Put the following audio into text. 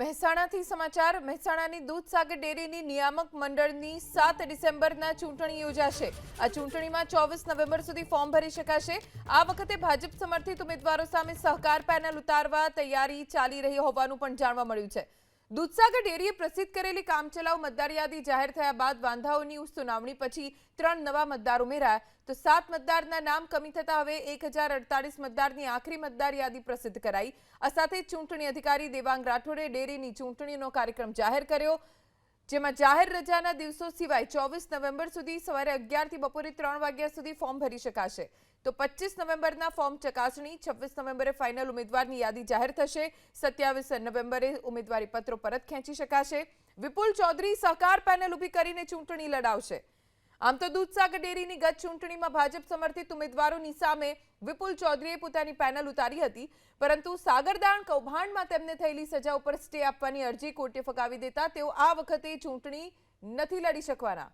મહેસાણાથી સમાચાર, મહેસાણાની દૂધસાગર ડેરીની નિયામક મંડળની સાત ડિસેમ્બરના ચૂંટણી યોજાશે. આ ચૂંટણીમાં ચોવીસ નવેમ્બર સુધી ફોર્મ ભરી શકાશે. આ વખતે ભાજપ સમર્થિત ઉમેદવારો સામે સહકાર પેનલ ઉતારવા તૈયારી ચાલી રહી હોવાનું પણ જાણવા મળ્યું છે. દૂધસાગર ડેરીએ પ્રસિદ્ધ કરેલી કામચલાઉ મતદાર યાદી જાહેર થયા બાદ વાંધાઓની સુનાવણી પછી ત્રણ નવા મતદાર ઉમેરાયા. તો સાત મતદારના નામ કમી થતા હવે એક હજાર અડતાલીસ મતદારની આખરી મતદાર યાદી પ્રસિદ્ધ કરાઈ. આ સાથે ચૂંટણી અધિકારી દેવાંગ રાઠોડે ડેરીની ચૂંટણીનો કાર્યક્રમ જાહેર કર્યો. જેમાં જાહેર રજાના દિવસો સિવાય ચોવીસ નવેમ્બર સુધી સવારે અગિયારથી બપોરે ત્રણ વાગ્યા સુધી ફોર્મ ભરી શકાશે. તો પચીસ નવેમ્બરના ફોર્મ ચકાસણી, છવ્વીસ નવેમ્બરે ફાઇનલ ઉમેદવારની યાદી જાહેર થશે, સત્યાવીસ નવેમ્બરે ઉમેદવારી પત્રો પરત ખેંચી શકાશે. વિપુલ ચૌધરી સહકાર પેનલ ઊભી કરીને ચૂંટણી લડાવશે. આમ તો દૂધસાગર ડેરીની ગત ચૂંટણીમાં ભાજપ સમર્થિત ઉમેદવારોની સામે વિપુલ ચૌધરીએ પોતાની પેનલ ઉતારી હતી, પરંતુ સાગરદાણ કૌભાંડમાં તેમને થયેલી સજા ઉપર સ્ટે આપવાની અરજી કોર્ટે ફગાવી દેતા તેઓ આ વખતે ચૂંટણી નથી લડી શકવાના.